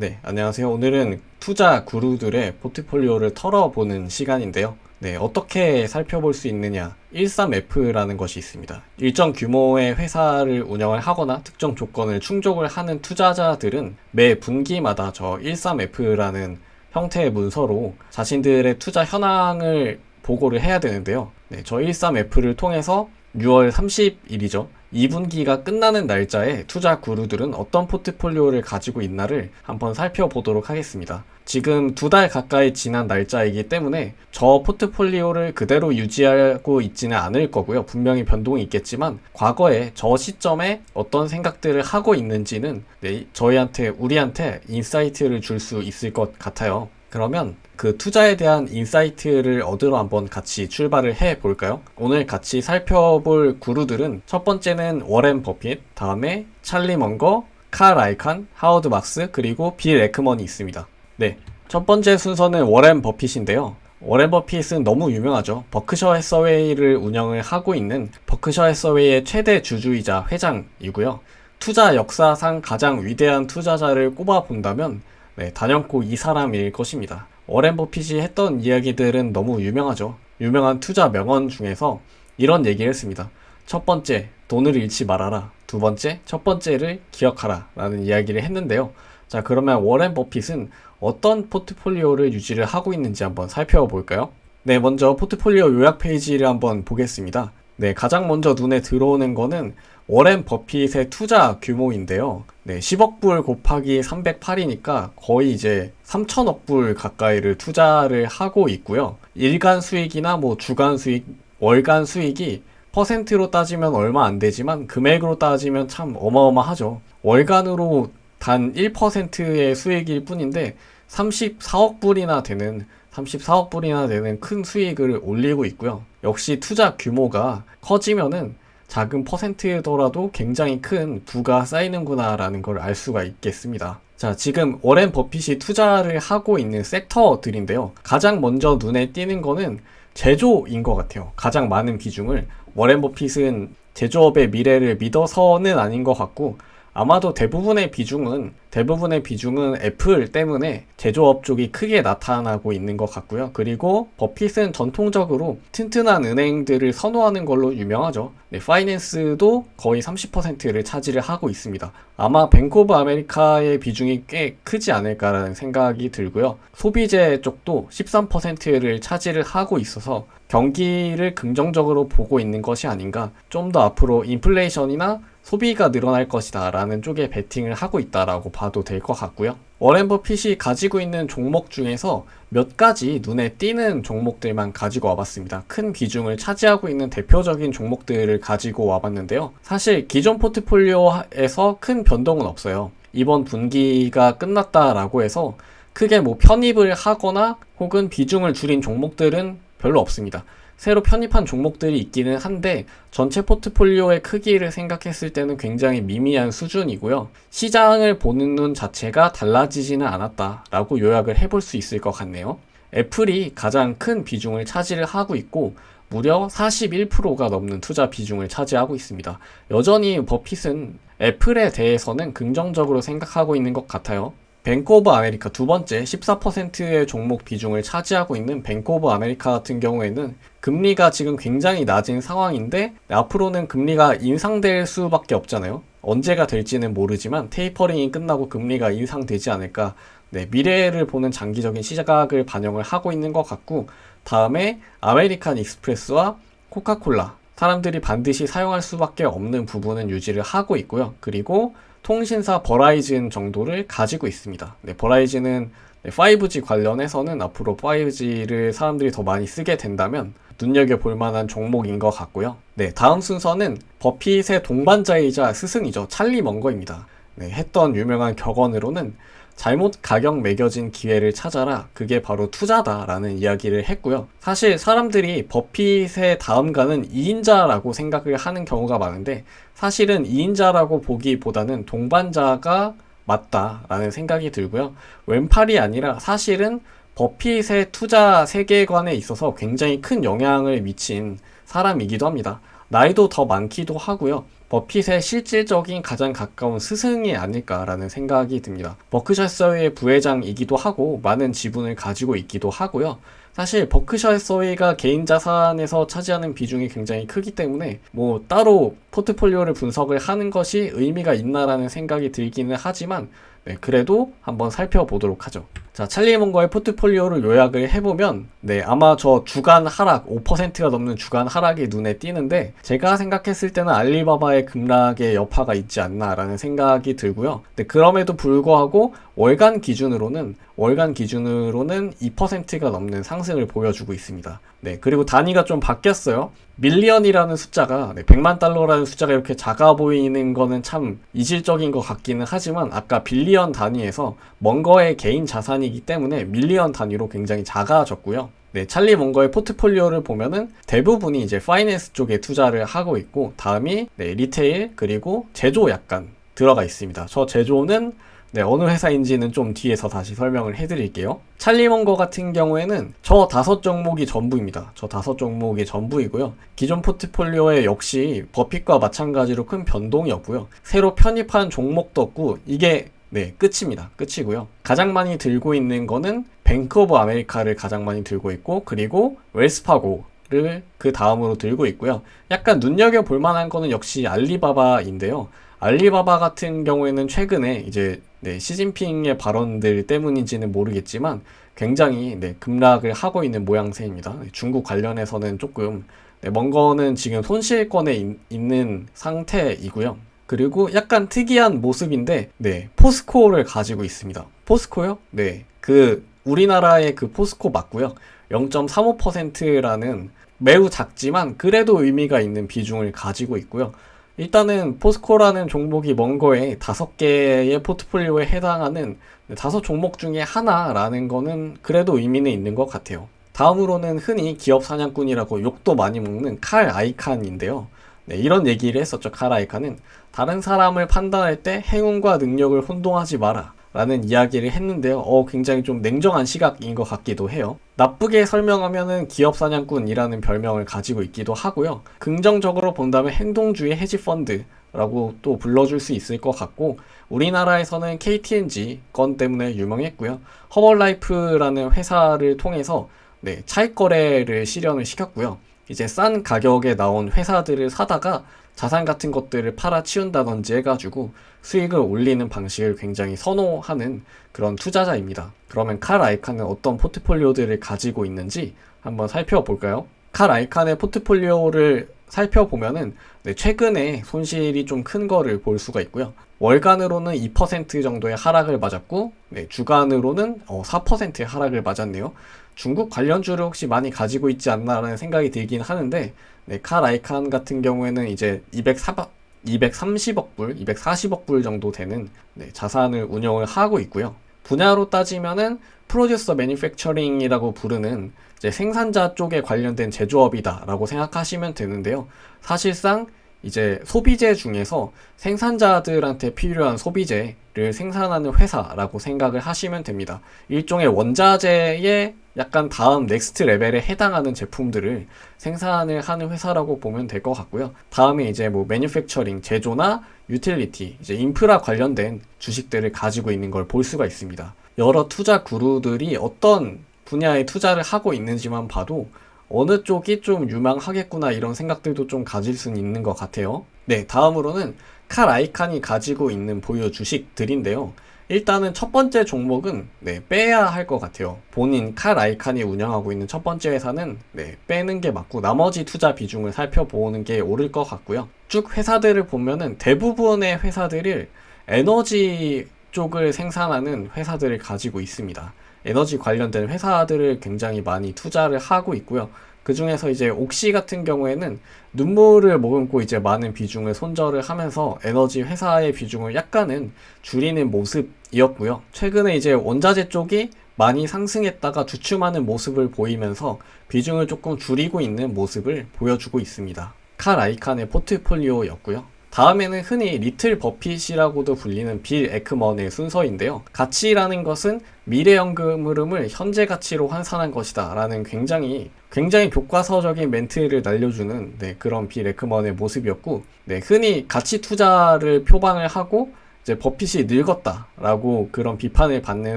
네, 안녕하세요. 오늘은 투자 구루들의 포트폴리오를 털어보는 시간인데요. 네, 어떻게 살펴볼 수 있느냐. 13F라는 것이 있습니다. 일정 규모의 회사를 운영을 하거나 특정 조건을 충족을 하는 투자자들은 매 분기마다 저 13F라는 형태의 문서로 자신들의 투자 현황을 보고를 해야 되는데요. 네, 저 13F를 통해서 6월 30일이죠. 2분기가 끝나는 날짜에 투자 구루들은 어떤 포트폴리오를 가지고 있나를 한번 살펴보도록 하겠습니다. 지금 두 달 가까이 지난 날짜이기 때문에 저 포트폴리오를 그대로 유지하고 있지는 않을 거고요. 분명히 변동이 있겠지만 과거에 저 시점에 어떤 생각들을 하고 있는지는 네, 저희한테 우리한테 인사이트를 줄 수 있을 것 같아요. 그러면 그 투자에 대한 인사이트를 얻으러 한번 같이 출발을 해 볼까요? 오늘 같이 살펴볼 구루들은 첫 번째는 워렌 버핏, 다음에 찰리 먼거, 칼 라이칸, 하워드 막스, 그리고 빌 에크먼이 있습니다. 네. 첫 번째 순서는 워렌 버핏인데요. 워렌 버핏은 너무 유명하죠. 버크셔 해서웨이를 운영을 하고 있는 버크셔 해서웨이의 최대 주주이자 회장이고요. 투자 역사상 가장 위대한 투자자를 꼽아 본다면 네, 단연코 이 사람일 것입니다. 워렌 버핏이 했던 이야기들은 너무 유명하죠. 유명한 투자 명언 중에서 이런 얘기를 했습니다. 첫 번째, 돈을 잃지 말아라. 두 번째, 첫 번째를 기억하라. 라는 이야기를 했는데요. 자, 그러면 워렌 버핏은 어떤 포트폴리오를 유지를 하고 있는지 한번 살펴볼까요? 네, 먼저 포트폴리오 요약 페이지를 한번 보겠습니다. 네, 가장 먼저 눈에 들어오는 거는 워렌 버핏의 투자 규모인데요. 네, 10억 불 곱하기 308이니까 거의 이제 3천억 불 가까이를 투자를 하고 있고요. 일간 수익이나 뭐 주간 수익, 월간 수익이 퍼센트로 따지면 얼마 안 되지만 금액으로 따지면 참 어마어마하죠. 월간으로 단 1%의 수익일 뿐인데 34억 불이나 되는 34억 불이나 되는 큰 수익을 올리고 있고요. 역시 투자 규모가 커지면은 작은 퍼센트더라도 굉장히 큰 부가 쌓이는구나라는 걸 알 수가 있겠습니다. 자, 지금 워렌 버핏이 투자를 하고 있는 섹터들인데요. 가장 먼저 눈에 띄는 거는 제조인 것 같아요. 가장 많은 비중을 워렌 버핏은 제조업의 미래를 믿어서는 아닌 것 같고 아마도 대부분의 비중은 대부분의 비중은 애플 때문에 제조업 쪽이 크게 나타나고 있는 것 같고요. 그리고 버핏은 전통적으로 튼튼한 은행들을 선호하는 걸로 유명하죠. 네, 파이낸스도 거의 30%를 차지를 하고 있습니다. 아마 오브 아메리카의 비중이 꽤 크지 않을까라는 생각이 들고요. 소비재 쪽도 13%를 차지를 하고 있어서 경기를 긍정적으로 보고 있는 것이 아닌가. 좀 더 앞으로 인플레이션이나 소비가 늘어날 것이다 라는 쪽에 베팅을 하고 있다라고 봐도 될 것 같고요. 워렌 버핏이 가지고 있는 종목 중에서 몇 가지 눈에 띄는 종목들만 가지고 와봤습니다. 큰 비중을 차지하고 있는 대표적인 종목들을 가지고 와봤는데요. 사실 기존 포트폴리오에서 큰 변동은 없어요. 이번 분기가 끝났다라고 해서 크게 뭐 편입을 하거나 혹은 비중을 줄인 종목들은 별로 없습니다. 새로 편입한 종목들이 있기는 한데 전체 포트폴리오의 크기를 생각했을 때는 굉장히 미미한 수준이고요. 시장을 보는 눈 자체가 달라지지는 않았다라고 요약을 해볼 수 있을 것 같네요. 애플이 가장 큰 비중을 차지를 하고 있고 무려 41%가 넘는 투자 비중을 차지하고 있습니다. 여전히 버핏은 애플에 대해서는 긍정적으로 생각하고 있는 것 같아요. 뱅크 오브 아메리카 두 번째 14%의 종목 비중을 차지하고 있는 뱅크 오브 아메리카 같은 경우에는 금리가 지금 굉장히 낮은 상황인데 앞으로는 금리가 인상될 수밖에 없잖아요. 언제가 될지는 모르지만 테이퍼링이 끝나고 금리가 인상되지 않을까. 네, 미래를 보는 장기적인 시각을 반영을 하고 있는 것 같고 다음에 아메리칸 익스프레스와 코카콜라 사람들이 반드시 사용할 수밖에 없는 부분은 유지를 하고 있고요. 그리고 통신사 버라이즌 정도를 가지고 있습니다. 네, 버라이즌은 5G 관련해서는 앞으로 5G를 사람들이 더 많이 쓰게 된다면 눈여겨볼 만한 종목인 것 같고요. 네, 다음 순서는 버핏의 동반자이자 스승이죠. 찰리 먼거입니다. 네, 했던 유명한 격언으로는 잘못 가격 매겨진 기회를 찾아라. 그게 바로 투자다라는 이야기를 했고요. 사실 사람들이 버핏의 다음가는 2인자라고 생각을 하는 경우가 많은데 사실은 2인자라고 보기보다는 동반자가 맞다라는 생각이 들고요. 왼팔이 아니라 사실은 버핏의 투자 세계관에 있어서 굉장히 큰 영향을 미친 사람이기도 합니다. 나이도 더 많기도 하고요. 버핏의 실질적인 가장 가까운 스승이 아닐까라는 생각이 듭니다. 버크셔서의 부회장이기도 하고 많은 지분을 가지고 있기도 하고요. 사실 버크셔 서웨이가 개인 자산에서 차지하는 비중이 굉장히 크기 때문에 뭐 따로 포트폴리오를 분석을 하는 것이 의미가 있나라는 생각이 들기는 하지만 네, 그래도 한번 살펴보도록 하죠. 자, 찰리 몽거의 포트폴리오를 요약을 해보면, 네, 아마 저 주간 하락, 5%가 넘는 주간 하락이 눈에 띄는데, 제가 생각했을 때는 알리바바의 급락의 여파가 있지 않나라는 생각이 들고요. 네, 그럼에도 불구하고 월간 기준으로는, 월간 기준으로는 2%가 넘는 상승을 보여주고 있습니다. 네, 그리고 단위가 좀 바뀌었어요. 밀리언이라는 숫자가, 네, 100만 달러라는 숫자가 이렇게 작아 보이는 거는 참 이질적인 것 같기는 하지만, 아까 빌리언 단위에서 멍거의 개인 자산이 기 때문에 밀리언 단위로 굉장히 작아졌고요. 네, 찰리 몽거의 포트폴리오를 보면은 대부분이 이제 파이낸스 쪽에 투자를 하고 있고 다음이 네, 리테일 그리고 제조 약간 들어가 있습니다. 저 제조는 네, 어느 회사인지는 좀 뒤에서 다시 설명을 해드릴게요. 찰리먼거 같은 경우에는 저 다섯 종목이 전부입니다. 저 다섯 종목이 전부이고요. 기존 포트폴리오에 역시 버핏과 마찬가지로 큰 변동이 없고요. 새로 편입한 종목도 없고 이게 네, 끝입니다. 끝이고요. 가장 많이 들고 있는 거는 뱅크 오브 아메리카를 가장 많이 들고 있고 그리고 웰스파고를 그 다음으로 들고 있고요. 약간 눈여겨 볼 만한 거는 역시 알리바바인데요. 알리바바 같은 경우에는 최근에 이제 네, 시진핑의 발언들 때문인지는 모르겠지만 굉장히 네, 급락을 하고 있는 모양새입니다. 네, 중국 관련해서는 조금 네, 먼 거는 지금 손실권에 있, 있는 상태이고요. 그리고 약간 특이한 모습인데, 네, 포스코를 가지고 있습니다. 포스코요? 네, 그 우리나라의 그 포스코 맞고요. 0.35%라는 매우 작지만 그래도 의미가 있는 비중을 가지고 있고요. 일단은 포스코라는 종목이 먼 거에 다섯 개의 포트폴리오에 해당하는 다섯 종목 중에 하나라는 거는 그래도 의미는 있는 것 같아요. 다음으로는 흔히 기업 사냥꾼이라고 욕도 많이 먹는 칼 아이칸인데요. 네, 이런 얘기를 했었죠. 칼 아이칸은 다른 사람을 판단할 때 행운과 능력을 혼동하지 마라. 라는 이야기를 했는데요. 어, 굉장히 좀 냉정한 시각인 것 같기도 해요. 나쁘게 설명하면은 기업 사냥꾼이라는 별명을 가지고 있기도 하고요. 긍정적으로 본다면 행동주의 헤지펀드 라고 또 불러줄 수 있을 것 같고, 우리나라에서는 KTNG 건 때문에 유명했고요. 허벌라이프라는 회사를 통해서 네, 차익 거래를 실현을 시켰고요. 이제 싼 가격에 나온 회사들을 사다가 자산 같은 것들을 팔아 치운다든지 해가지고 수익을 올리는 방식을 굉장히 선호하는 그런 투자자입니다. 그러면 칼 아이칸은 어떤 포트폴리오들을 가지고 있는지 한번 살펴볼까요? 칼 아이칸의 포트폴리오를 살펴보면은 네, 최근에 손실이 좀 큰 거를 볼 수가 있고요. 월간으로는 2% 정도의 하락을 맞았고, 네, 주간으로는 어, 4%의 하락을 맞았네요. 중국 관련주를 혹시 많이 가지고 있지 않나라는 생각이 들긴 하는데, 네, 칼 아이칸 같은 경우에는 이제 204, 230억 불, 240억 불 정도 되는 네, 자산을 운영을 하고 있고요. 분야로 따지면은 프로듀서 매니팩처링이라고 부르는 생산자 쪽에 관련된 제조업이다라고 생각하시면 되는데요. 사실상 이제 소비재 중에서 생산자들한테 필요한 소비재를 생산하는 회사라고 생각을 하시면 됩니다. 일종의 원자재의 약간 다음 넥스트 레벨에 해당하는 제품들을 생산을 하는 회사라고 보면 될 것 같고요. 다음에 이제 뭐 매뉴팩처링, 제조나 유틸리티, 이제 인프라 관련된 주식들을 가지고 있는 걸 볼 수가 있습니다. 여러 투자 그루들이 어떤 분야에 투자를 하고 있는지만 봐도 어느 쪽이 좀 유망하겠구나 이런 생각들도 좀 가질 수는 있는 것 같아요. 네, 다음으로는 칼 아이칸이 가지고 있는 보유 주식들인데요. 일단은 첫 번째 종목은 네, 빼야 할 것 같아요. 본인 칼 아이칸이 운영하고 있는 첫 번째 회사는 네, 빼는 게 맞고 나머지 투자 비중을 살펴보는 게 옳을 것 같고요. 쭉 회사들을 보면은 대부분의 회사들을 에너지 쪽을 생산하는 회사들을 가지고 있습니다. 에너지 관련된 회사들을 굉장히 많이 투자를 하고 있고요. 그 중에서 이제 옥시 같은 경우에는 눈물을 머금고 이제 많은 비중을 손절을 하면서 에너지 회사의 비중을 약간은 줄이는 모습이었고요. 최근에 이제 원자재 쪽이 많이 상승했다가 주춤하는 모습을 보이면서 비중을 조금 줄이고 있는 모습을 보여주고 있습니다. 칼 아이칸의 포트폴리오였고요. 다음에는 흔히 리틀 버핏이라고도 불리는 빌 에크먼의 순서인데요. 가치라는 것은 미래연금 흐름을 현재 가치로 환산한 것이다. 라는 굉장히, 굉장히 교과서적인 멘트를 날려주는 네, 그런 빌 에크먼의 모습이었고, 네, 흔히 가치 투자를 표방을 하고, 이제 버핏이 늙었다라고 그런 비판을 받는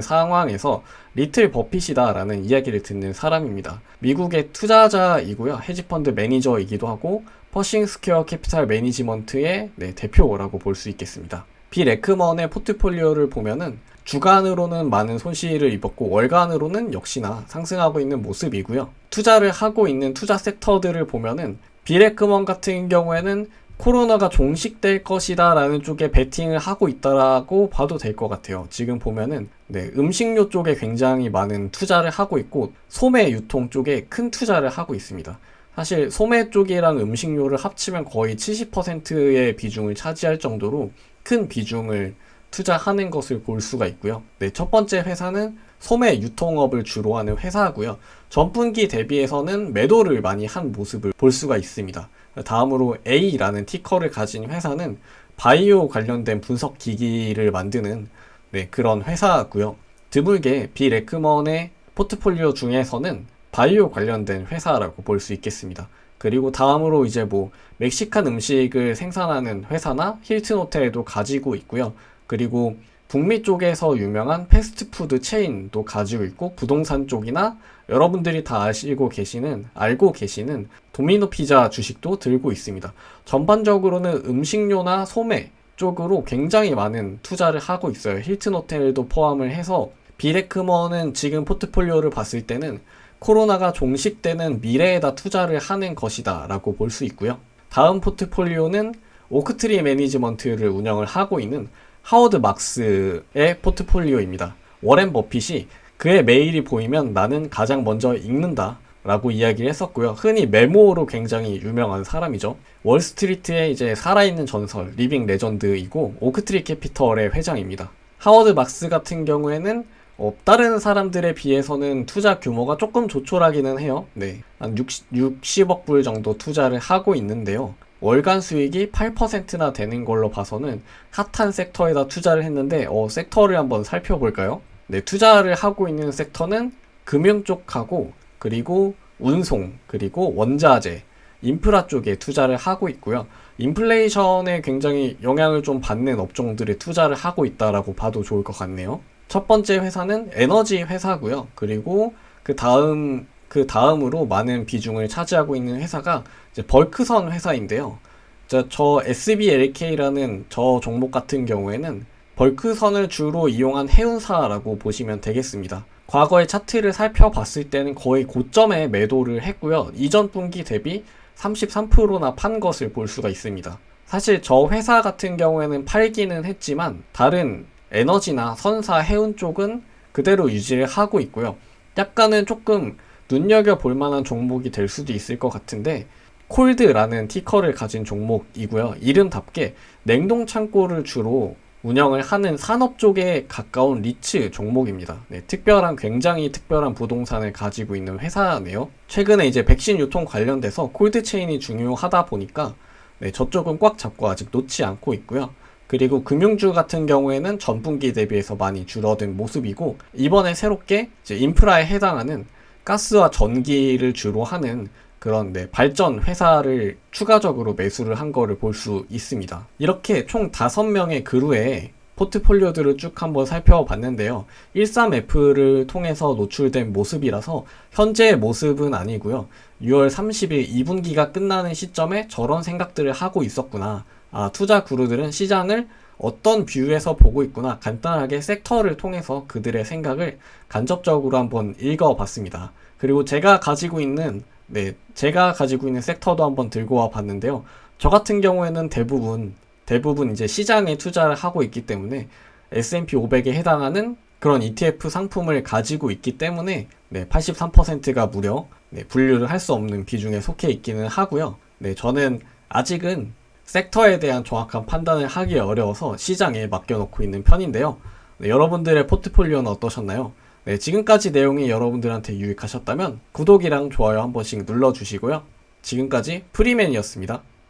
상황에서 리틀 버핏이다라는 이야기를 듣는 사람입니다. 미국의 투자자이고요. 헤지펀드 매니저이기도 하고 퍼싱 스퀘어 캐피탈 매니지먼트의 네, 대표라고 볼 수 있겠습니다. 빌 에크먼의 포트폴리오를 보면은 주간으로는 많은 손실을 입었고 월간으로는 역시나 상승하고 있는 모습이고요. 투자를 하고 있는 투자 섹터들을 보면은 빌 에크먼 같은 경우에는 코로나가 종식될 것이다 라는 쪽에 베팅을 하고 있다라고 봐도 될 것 같아요. 지금 보면은 네, 음식료 쪽에 굉장히 많은 투자를 하고 있고 소매 유통 쪽에 큰 투자를 하고 있습니다. 사실 소매 쪽이랑 음식료를 합치면 거의 70%의 비중을 차지할 정도로 큰 비중을 투자하는 것을 볼 수가 있고요. 네, 첫 번째 회사는 소매 유통업을 주로 하는 회사고요. 전분기 대비해서는 매도를 많이 한 모습을 볼 수가 있습니다. 다음으로 A라는 티커를 가진 회사는 바이오 관련된 분석 기기를 만드는 네, 그런 회사고요. 드물게 빌 에크먼의 포트폴리오 중에서는 바이오 관련된 회사라고 볼 수 있겠습니다. 그리고 다음으로 이제 뭐 멕시칸 음식을 생산하는 회사나 힐튼 호텔도 가지고 있고요. 그리고 북미 쪽에서 유명한 패스트푸드 체인도 가지고 있고 부동산 쪽이나 여러분들이 다 아시고 계시는 알고 계시는 도미노 피자 주식도 들고 있습니다. 전반적으로는 음식료나 소매 쪽으로 굉장히 많은 투자를 하고 있어요. 힐튼 호텔도 포함을 해서 비레크먼은 지금 포트폴리오를 봤을 때는 코로나가 종식되는 미래에다 투자를 하는 것이다 라고 볼 수 있고요. 다음 포트폴리오는 오크트리 매니지먼트를 운영을 하고 있는 하워드 막스의 포트폴리오입니다. 워렌 버핏이 그의 메일이 보이면 나는 가장 먼저 읽는다. 라고 이야기를 했었고요. 흔히 메모로 굉장히 유명한 사람이죠. 월스트리트의 이제 살아있는 전설, 리빙 레전드이고, 오크트리 캐피털의 회장입니다. 하워드 막스 같은 경우에는 어, 다른 사람들에 비해서는 투자 규모가 조금 조촐하기는 해요. 네. 한 60, 60억 불 정도 투자를 하고 있는데요. 월간 수익이 8%나 되는 걸로 봐서는 핫한 섹터에다 투자를 했는데, 어, 섹터를 한번 살펴볼까요? 네, 투자를 하고 있는 섹터는 금융 쪽하고, 그리고 운송, 그리고 원자재, 인프라 쪽에 투자를 하고 있고요. 인플레이션에 굉장히 영향을 좀 받는 업종들에 투자를 하고 있다라고 봐도 좋을 것 같네요. 첫 번째 회사는 에너지 회사고요. 그리고 그 다음 그 다음으로 많은 비중을 차지하고 있는 회사가 벌크선 회사인데요. 저, 저 SBLK라는 저 종목 같은 경우에는 벌크선을 주로 이용한 해운사라고 보시면 되겠습니다. 과거의 차트를 살펴봤을 때는 거의 고점에 매도를 했고요. 이전 분기 대비 33%나 판 것을 볼 수가 있습니다. 사실 저 회사 같은 경우에는 팔기는 했지만 다른 에너지나 선사 해운 쪽은 그대로 유지를 하고 있고요. 약간은 조금 눈여겨볼 만한 종목이 될 수도 있을 것 같은데 콜드라는 티커를 가진 종목이고요. 이름답게 냉동 창고를 주로 운영을 하는 산업 쪽에 가까운 리츠 종목입니다. 네, 특별한 굉장히 특별한 부동산을 가지고 있는 회사네요. 최근에 이제 백신 유통 관련돼서 콜드 체인이 중요하다 보니까 네, 저쪽은 꽉 잡고 아직 놓지 않고 있고요. 그리고 금융주 같은 경우에는 전분기 대비해서 많이 줄어든 모습이고 이번에 새롭게 인프라에 해당하는 가스와 전기를 주로 하는 그런 네, 발전 회사를 추가적으로 매수를 한 거를 볼 수 있습니다. 이렇게 총 5명의 그루의 포트폴리오들을 쭉 한번 살펴봤는데요. 13F를 통해서 노출된 모습이라서 현재의 모습은 아니고요. 6월 30일 2분기가 끝나는 시점에 저런 생각들을 하고 있었구나. 아, 투자 그루들은 시장을 어떤 뷰에서 보고 있구나. 간단하게 섹터를 통해서 그들의 생각을 간접적으로 한번 읽어봤습니다. 그리고 제가 가지고 있는 네, 제가 가지고 있는 섹터도 한번 들고 와 봤는데요. 저 같은 경우에는 대부분, 대부분 이제 시장에 투자를 하고 있기 때문에 S&P 500에 해당하는 그런 ETF 상품을 가지고 있기 때문에 네, 83%가 무려 네, 분류를 할 수 없는 비중에 속해 있기는 하고요. 네, 저는 아직은 섹터에 대한 정확한 판단을 하기 어려워서 시장에 맡겨놓고 있는 편인데요. 네, 여러분들의 포트폴리오는 어떠셨나요? 네, 지금까지 내용이 여러분들한테 유익하셨다면 구독이랑 좋아요 한 번씩 눌러주시고요. 지금까지 프리맨이었습니다.